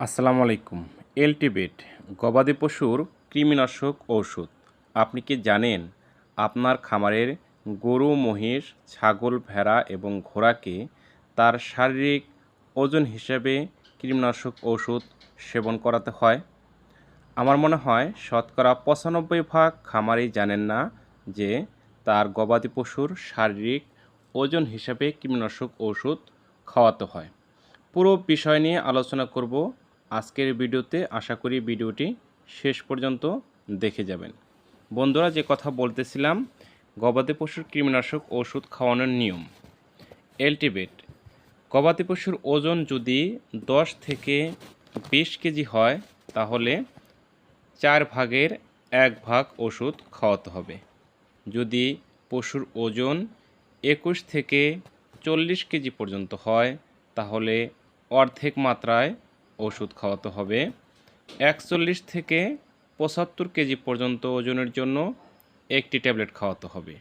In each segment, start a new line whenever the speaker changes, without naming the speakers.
আসসালামু আলাইকুম। এলটিবেট গবাদি পশুর কৃমিনাশক ঔষধ। আপনি কি জানেন আপনার খামারের গরু, মহিষ, ছাগল, ভেড়া এবং ঘোড়াকে তার শারীরিক ওজন হিসেবে কৃমিনাশক ঔষধ সেবন করাতে হয়? আমার মনে হয় শতকরা পঁচানব্বই ভাগ খামারেই জানেন না যে তার গবাদি পশুর শারীরিক ওজন হিসাবে কৃমিনাশক ওষুধ খাওয়াতে হয়। পুরো বিষয় নিয়ে আলোচনা করব আজকের ভিডিওতে আশা করি ভিডিওটি শেষ পর্যন্ত দেখে যাবেন। বন্ধুরা, যে কথা বলতেছিলাম, গবাদি পশুর কৃমিনাশক ওষুধ খাওয়ানোর নিয়ম। এলটিবেট গবাদি পশুর ওজন যদি দশ থেকে বিশ কেজি হয়, তাহলে চার ভাগের এক ভাগ ওষুধ খাওয়াতে হবে। যদি পশুর ওজন একুশ থেকে চল্লিশ কেজি পর্যন্ত হয়, তাহলে অর্ধেক মাত্রায় ওষুধ খাওয়াতে হবে। একচল্লিশ থেকে পঁচাত্তর কেজি পর্যন্ত ওজনের জন্য একটি ট্যাবলেট খাওয়াতে হবে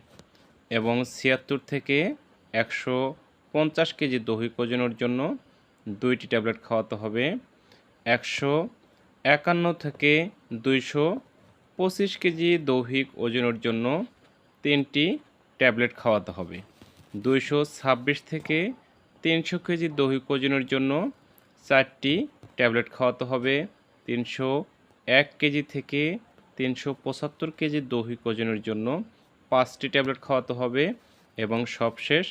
এবং ছিয়াত্তর থেকে একশো পঞ্চাশ কেজি দৈহিক ওজনের জন্য দুইটি ট্যাবলেট খাওয়াতে হবে। একশো একান্ন থেকে দুইশো পঁচিশ কেজি দৈহিক ওজনের জন্য তিনটি ট্যাবলেট খাওয়াতে হবে। দুইশো ছাব্বিশ থেকে তিনশো কেজি দৈহিক ওজনের জন্য চারটি ট্যাবলেট খাওয়াতে হবে তিনশো এক কেজি থেকে তিনশো পঁচাত্তর কেজি দৈহিক ওজনের জন্য। পাঁচটি ট্যাবলেট খাওয়াতে হবে এবং সবশেষ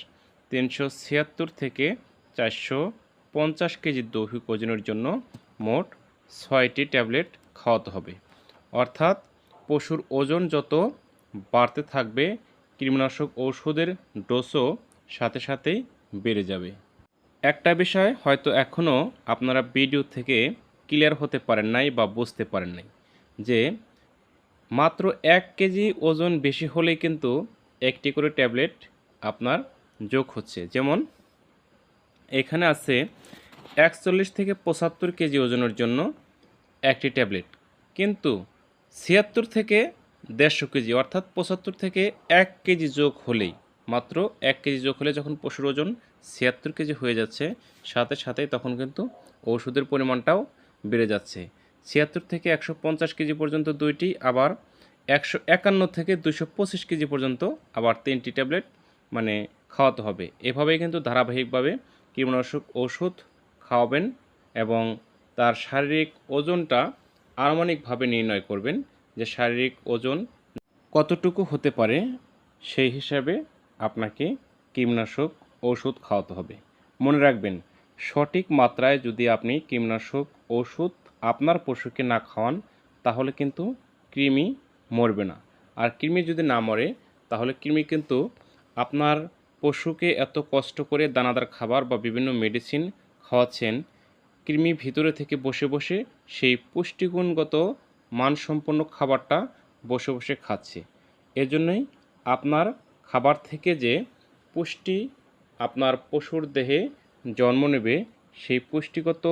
তিনশো ছিয়াত্তর থেকে চারশো পঞ্চাশ কেজি দৈহিক ওজনের জন্য মোট ছয়টি ট্যাবলেট খাওয়াতে হবে। অর্থাৎ পশুর ওজন যত বাড়তে থাকবে কীটনাশক ঔষধের ডোজও সাথে সাথেই বেড়ে যাবে। একটা বিষয় হয়তো এখনও আপনারা ভিডিও থেকে ক্লিয়ার হতে পারেন নাই বা বুঝতে পারেন নাই, যে মাত্র এক কেজি ওজন বেশি হলেই কিন্তু একটি করে ট্যাবলেট আপনার যোগ হচ্ছে। যেমন এখানে আছে একচল্লিশ থেকে পঁচাত্তর কেজি ওজনের জন্য একটি ট্যাবলেট, কিন্তু ছিয়াত্তর থেকে দেড়শো কেজি অর্থাৎ পঁচাত্তর থেকে এক কেজি যোগ হলেই, মাত্র এক কেজি যোগ হলে যখন পশুর ওজন ছিয়াত্তর কেজি হয়ে যাচ্ছে, সাথে সাথেই তখন কিন্তু ওষুধের পরিমাণটাও বেড়ে যাচ্ছে। ছিয়াত্তর থেকে একশো পঞ্চাশ কেজি পর্যন্ত দুইটি, আবার একশো একান্ন থেকে দুশো পঁচিশ কেজি পর্যন্ত আবার তিনটি ট্যাবলেট মানে খাওয়াতে হবে। এভাবেই কিন্তু ধারাবাহিকভাবে কীটনাশক ওষুধ খাওয়াবেন এবং তার শারীরিক ওজনটা আনুমানিকভাবে নির্ণয় করবেন যে শারীরিক ওজন কতটুকু হতে পারে, সেই হিসাবে আপনাকে কীটনাশক ওষুধ খাওয়াতে হবে। মনে রাখবেন, সঠিক মাত্রায় যদি আপনি কীটনাশক ওষুধ আপনার পশুকে না খাওয়ান, তাহলে কিন্তু কৃমি মরবে না। আর কৃমি যদি না মরে, তাহলে কৃমি কিন্তু আপনার পশুকে এত কষ্ট করে দানাদার খাবার বা বিভিন্ন মেডিসিন খাওয়াচ্ছেন, কৃমি ভিতরে থেকে বসে বসে সেই পুষ্টিগুণগত মানসম্পন্ন খাবারটা বসে বসে খাচ্ছে। এজন্যই আপনার খাবার থেকে যে পুষ্টি আপনার পশুর দেহে জন্ম নেবে, সেই পুষ্টিগত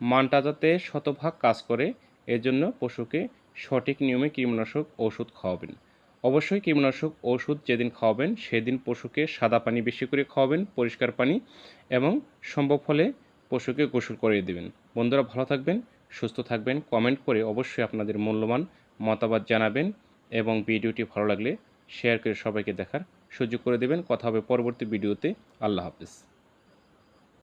মানটা যাতে শতভাগ কাজ করে, এজন্য পশুকে সঠিক নিয়মে কীটনাশক ওষুধ খাওয়াবেন। অবশ্যই কীটনাশক ওষুধ যেদিন খাওয়াবেন, সেদিন পশুকে সাদা পানি বেশি করে খাওয়াবেন, পরিষ্কার পানি, এবং সম্ভব হলে পশুকে গোসল করিয়ে দেবেন। বন্ধুরা, ভালো থাকবেন, সুস্থ থাকবেন, কমেন্ট করে অবশ্যই আপনাদের মূল্যবান মতামত জানাবেন, এবং ভিডিওটি ভালো লাগলে শেয়ার করে সবাইকে দেখার সুযোগ করে দেবেন। কথা হবে পরবর্তী ভিডিওতে। আল্লাহ হাফিজ।